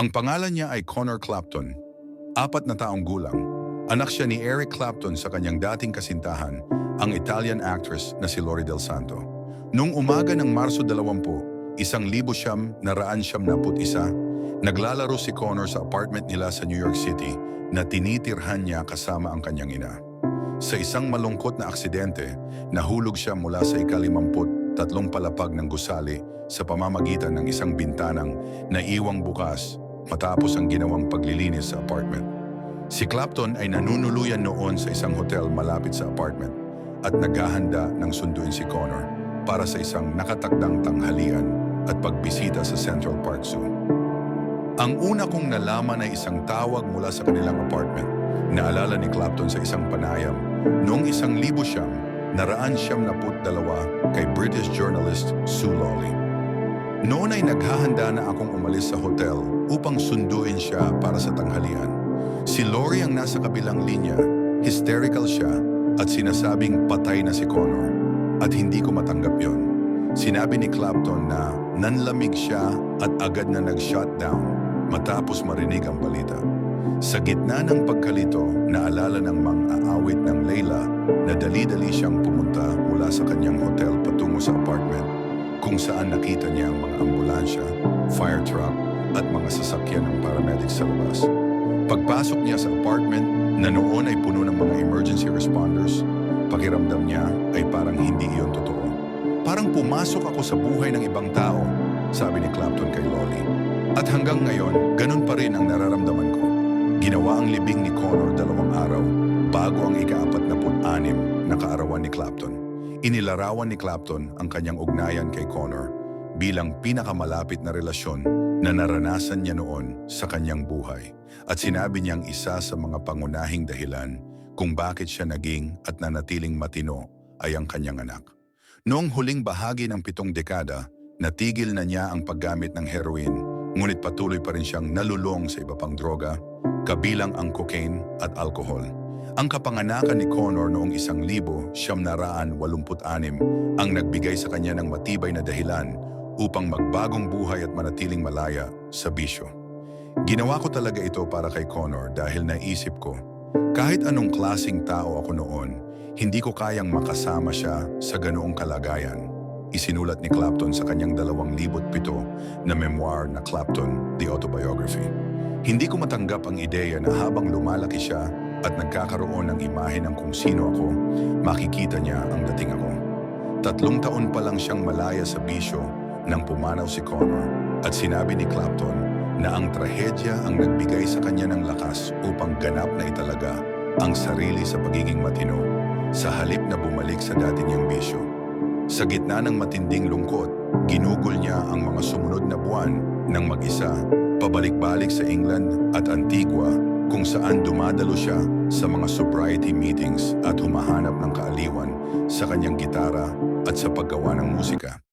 Ang pangalan niya ay Connor Clapton. Apat na taong gulang. Anak siya ni Eric Clapton sa kanyang dating kasintahan, ang Italian actress na si Lori Del Santo. Noong umaga ng Marso 20, isang libo siyam na raan siyam naput isa, naglalaro si Connor sa apartment nila sa New York City na tinitirhan niya kasama ang kanyang ina. Sa isang malungkot na aksidente, nahulog siya mula sa ikalimamput tatlong palapag ng gusali sa pamamagitan ng isang bintanang naiwang bukas matapos ang ginawang paglilinis sa apartment. Si Clapton ay nanunuluyan noon sa isang hotel malapit sa apartment at naghahanda ng sunduin si Connor para sa isang nakatakdang tanghalian at pagbisita sa Central Park Zoo. Ang una kong nalaman ay isang tawag mula sa kanilang apartment. Naalala ni Clapton sa isang panayam noong isang libo siyam, naraan siyam na dalawa kay British journalist Sue Lawley. Noon ay naghahanda na akong umalis sa hotel upang sunduin siya para sa tanghalian. Si Lori ang nasa kabilang linya, hysterical siya at sinasabing patay na si Connor. At hindi ko matanggap yon. Sinabi ni Clapton na nanlamig siya at agad na nag-shutdown matapos marinig ang balita. Sa gitna ng pagkalito, naalala ng mang-aawit ng Layla na dali-dali siyang pumunta mula sa kanyang hotel patungo sa apartment kung saan nakita niya ang mga ambulansya, fire truck at mga sasakyan ng paramedics sa labas. Pagpasok niya sa apartment na noon ay puno ng mga emergency responders, pakiramdam niya ay parang hindi iyon totoo. Parang pumasok ako sa buhay ng ibang tao, sabi ni Clapton kay Lolly. At hanggang ngayon, ganun pa rin ang nararamdaman ko. Ginawa ang libing ni Connor dalawang araw bago ang ika-apat na anim na kaarawan ni Clapton. Inilarawan ni Clapton ang kanyang ugnayan kay Connor bilang pinakamalapit na relasyon na naranasan niya noon sa kanyang buhay. At sinabi niyang isa sa mga pangunahing dahilan kung bakit siya naging at nanatiling matino ay ang kanyang anak. Noong huling bahagi ng pitong dekada, natigil na niya ang paggamit ng heroin, ngunit patuloy pa rin siyang nalulong sa iba pang droga, kabilang ang cocaine at alcohol. Ang kapanganakan ni Connor noong isang libo, siyam na raan walumput anim, ang nagbigay sa kanya ng matibay na dahilan upang magbagong buhay at manatiling malaya sa bisyo. Ginawa ko talaga ito para kay Connor dahil naisip ko, kahit anong klasing tao ako noon, hindi ko kayang makasama siya sa ganoong kalagayan. Isinulat ni Clapton sa kanyang 2007 na memoir na Clapton, The Autobiography. Hindi ko matanggap ang ideya na habang lumalaki siya at nagkakaroon ng imahe ng kung sino ako, makikita niya ang dating ako. Tatlong taon pa lang siyang malaya sa bisyo nang pumanaw si Connor at sinabi ni Clapton na ang trahedya ang nagbigay sa kanya ng lakas upang ganap na italaga ang sarili sa pagiging matino sa halip na bumalik sa dati niyang bisyo. Sa gitna ng matinding lungkot, ginugol niya ang mga sumunod na buwan ng mag-isa, pabalik-balik sa England at Antigua kung saan dumadalo siya sa mga sobriety meetings at humahanap ng kaaliwan sa kanyang gitara at sa paggawa ng musika.